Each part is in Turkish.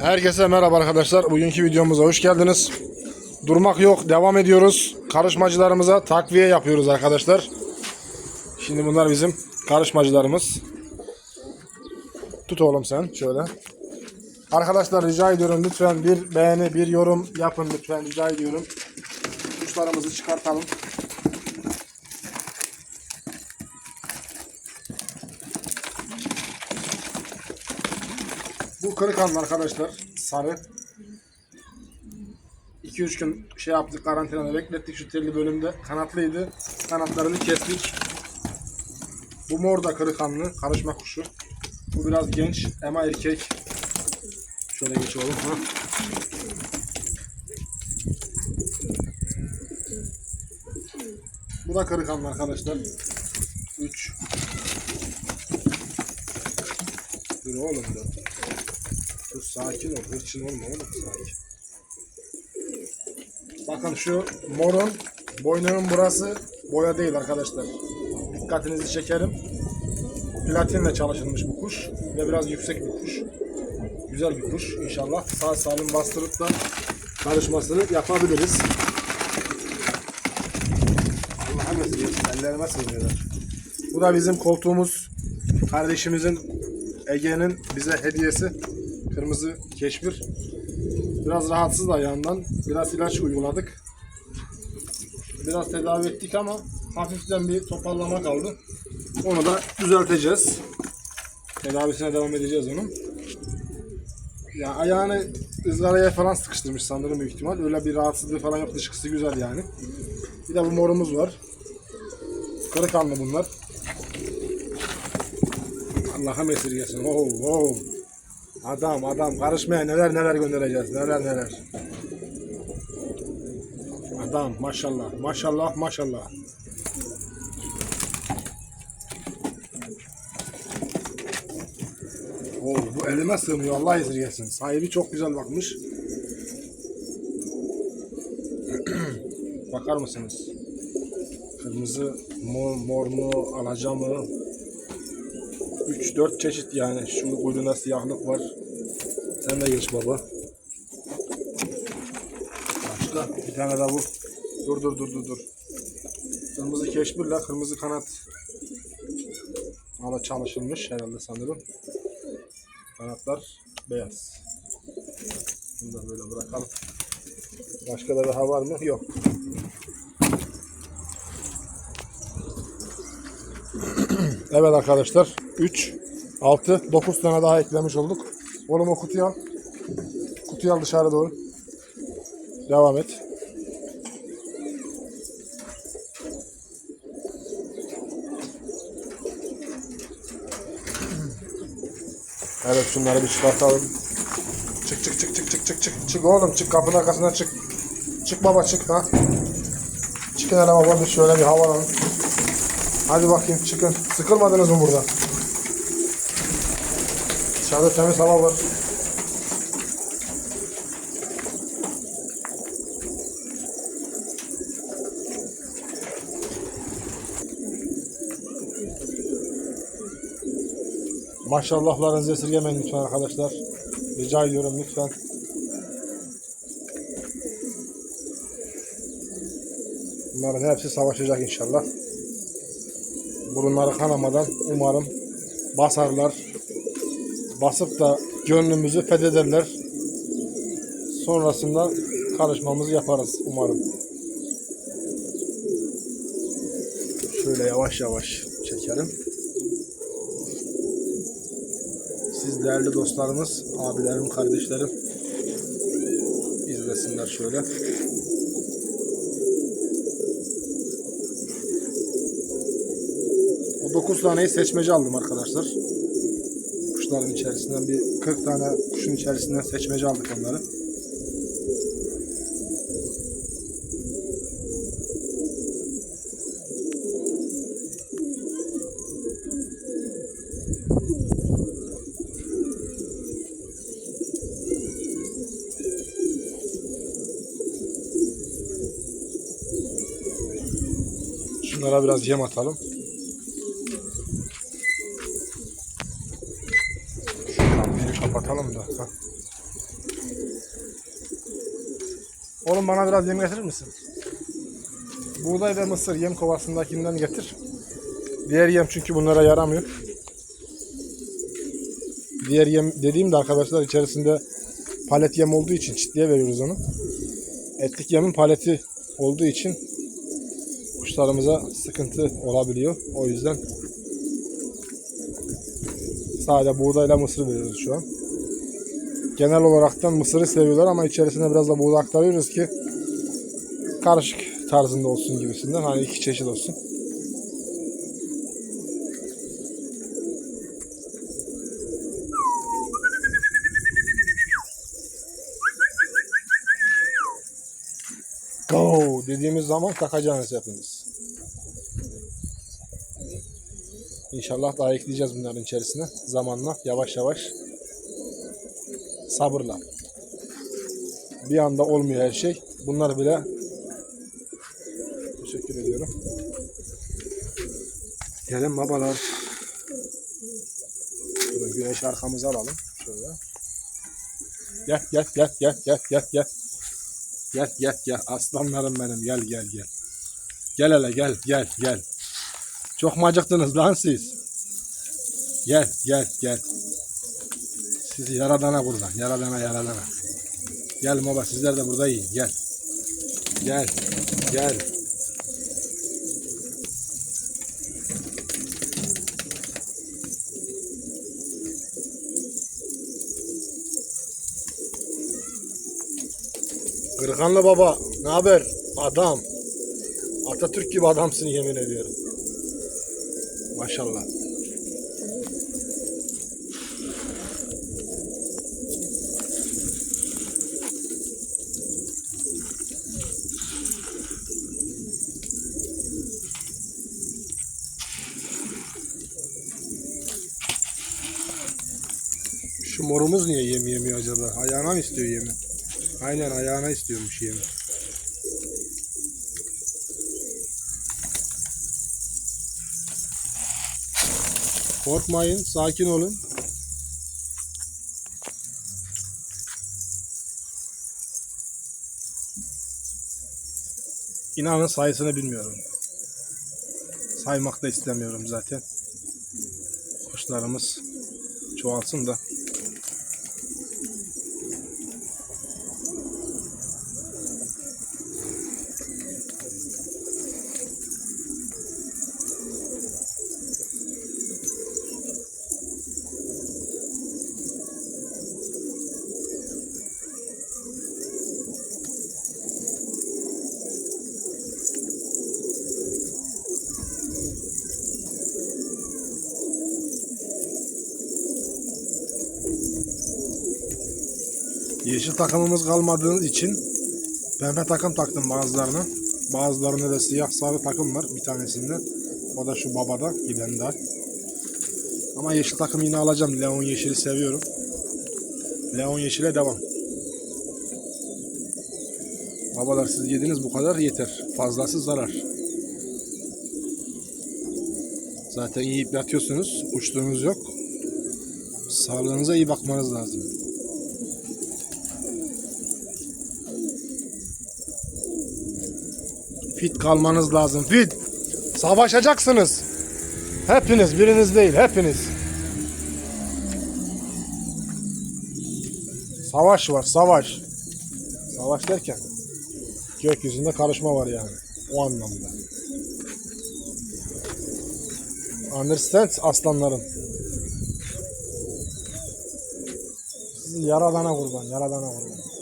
Herkese merhaba arkadaşlar. Bugünkü videomuza hoş geldiniz. Durmak yok. Devam ediyoruz. Karışmacılarımıza takviye yapıyoruz arkadaşlar. Şimdi bunlar bizim karışmacılarımız. Tut oğlum sen şöyle. Arkadaşlar rica ediyorum lütfen bir beğeni, bir yorum yapın lütfen rica ediyorum. Kuşlarımızı çıkartalım. Bu kırık alın arkadaşlar. Sarı. 2-3 gün şey yaptık karantinada beklettik şu telli bölümde. Kanatlıydı. Kanatlarını kestik. Bu mor da kırık kanlı. Karışma kuşu. Bu biraz genç ama erkek. Şöyle geç oğlum. Ha. Bu da kırık kanlı arkadaşlar. 3 Dur oğlum dur. Dur sakin ol. Hırçın olma oğlum sakin. Bakın şu morun boynunun burası boya değil arkadaşlar. Dikkatinizi çekerim. Platinle çalışılmış bu kuş ve biraz yüksek bir kuş. Güzel bir kuş. İnşallah sağ salim bastırıp da karışmasını yapabiliriz. Allah'a mesele ellerime sığmıyorlar. Bu da bizim koltuğumuz. Kardeşimizin Ege'nin bize hediyesi. Kırmızı keşmir. Biraz rahatsız ayağından. Biraz ilaç uyguladık. Biraz tedavi ettik ama hafiften bir toparlama kaldı. Onu da düzelteceğiz. Tedavisine devam edeceğiz onun. Ya ayağını ızgaraya falan sıkıştırmış sanırım büyük ihtimal. Öyle bir rahatsızlığı falan yok. Dışkısı güzel yani. Bir de bu morumuz var. Kırık kanlı bunlar. Allah'a esirgesin. Oh, oh. Adam adam karışmaya neler neler göndereceğiz. Neler neler. Adam maşallah maşallah maşallah. Oh, bu elime sığmıyor Allah esirgesin. Sahibi çok güzel bakmış. Bakar mısınız? Kırmızı mor, mor mu, alaca mı? 3-4 çeşit yani. Şu kuyruğuna siyahlık var. Sen de geç baba. Başka bir tane de bu. Dur dur dur dur dur. Kırmızı keşmirle kırmızı kanat. Ala çalışılmış herhalde sanırım. Kanatlar beyaz. Bunu da böyle bırakalım. Başka da daha var mı? Yok. Evet arkadaşlar 3, 6, 9 tane daha eklemiş olduk. Oğlum o kutuyu al. Kutuyu al dışarı doğru. Devam et. Evet şunları bir çıkartalım. Çık çık çık çık çık çık çık çık oğlum çık kapının arkasına çık. Çık baba çık ha. Çıkın hele baba bir şöyle bir hava alalım. Hadi bakayım çıkın. Sıkılmadınız mı burada? Dışarıda temiz hava var. Maşallahlarınızı esirgemeyin lütfen arkadaşlar. Rica ediyorum lütfen. Bunların hepsi savaşacak inşallah burunları kanamadan umarım basarlar. Basıp da gönlümüzü fethederler. Sonrasında karışmamızı yaparız umarım. Şöyle yavaş yavaş çekelim. Siz değerli dostlarımız, abilerim, kardeşlerim izlesinler şöyle. O 9 taneyi seçmece aldım arkadaşlar. Kuşların içerisinden bir 40 tane kuşun içerisinden seçmece aldık onları. Şunlara biraz yem atalım. Kapıyı kapatalım da. Ha. Oğlum bana biraz yem getirir misin? Buğday ve mısır yem kovasındakinden getir. Diğer yem çünkü bunlara yaramıyor. Diğer yem dediğimde arkadaşlar içerisinde palet yem olduğu için çitliye veriyoruz onu. Etlik yemin paleti olduğu için kuşlarımıza sıkıntı olabiliyor. O yüzden sadece buğdayla mısır veriyoruz şu an. Genel olaraktan mısırı seviyorlar ama içerisine biraz da buğday aktarıyoruz ki karışık tarzında olsun gibisinden. Hani iki çeşit olsun. Go dediğimiz zaman takacaksınız hepiniz. İnşallah daha ekleyeceğiz bunların içerisine zamanla yavaş yavaş sabırla. Bir anda olmuyor her şey. Bunlar bile teşekkür ediyorum. Gelin babalar. Şöyle güneş arkamıza alalım. Şöyle. Gel gel gel gel gel gel gel. Gel gel gel aslanlarım benim gel gel gel. Gel hele gel gel gel. Çok mu acıktınız lan siz? Gel gel gel. Sizi yaradana kurban. Yaradana yaradana. Gel baba sizler de burada yiyin. Gel. Gel. Gel. Kırkanlı baba, ne haber? Adam. Atatürk gibi adamsın yemin ediyorum. Maşallah. Morumuz niye yem yemiyor acaba? Ayağına mı istiyor yemi? Aynen ayağına istiyormuş yemi. Korkmayın, sakin olun. İnanın sayısını bilmiyorum. Saymak da istemiyorum zaten. Kuşlarımız çoğalsın da. Yeşil takımımız kalmadığı için pembe takım taktım bazılarına. Bazılarında da siyah sarı takım var bir tanesinde. O da şu babada giden daha. Ama yeşil takım yine alacağım. Leon yeşili seviyorum. Leon yeşile devam. Babalar siz yediniz bu kadar yeter. Fazlası zarar. Zaten yiyip yatıyorsunuz. Uçtuğunuz yok. Sağlığınıza iyi bakmanız lazım. Fit kalmanız lazım. Fit. Savaşacaksınız. Hepiniz, biriniz değil, hepiniz. Savaş var, savaş. Savaş derken gökyüzünde karışma var yani. O anlamda. Understand aslanlarım. Sizi yaradana kurban, yaradana kurban.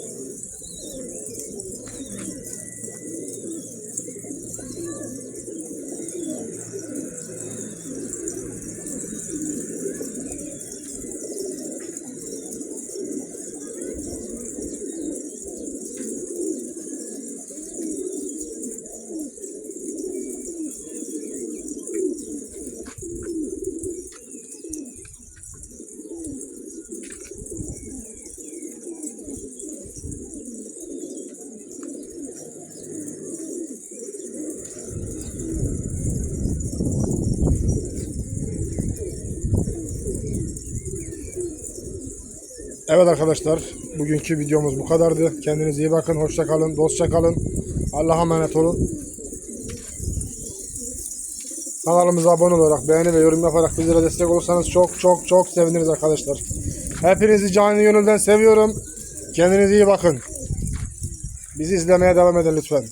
Evet arkadaşlar, bugünkü videomuz bu kadardı. Kendinize iyi bakın, hoşça kalın, dostça kalın. Allah'a emanet olun. Kanalımıza abone olarak, beğeni ve yorum yaparak bizlere destek olursanız çok çok çok seviniriz arkadaşlar. Hepinizi canı gönülden seviyorum. Kendinize iyi bakın. Bizi izlemeye devam edin lütfen.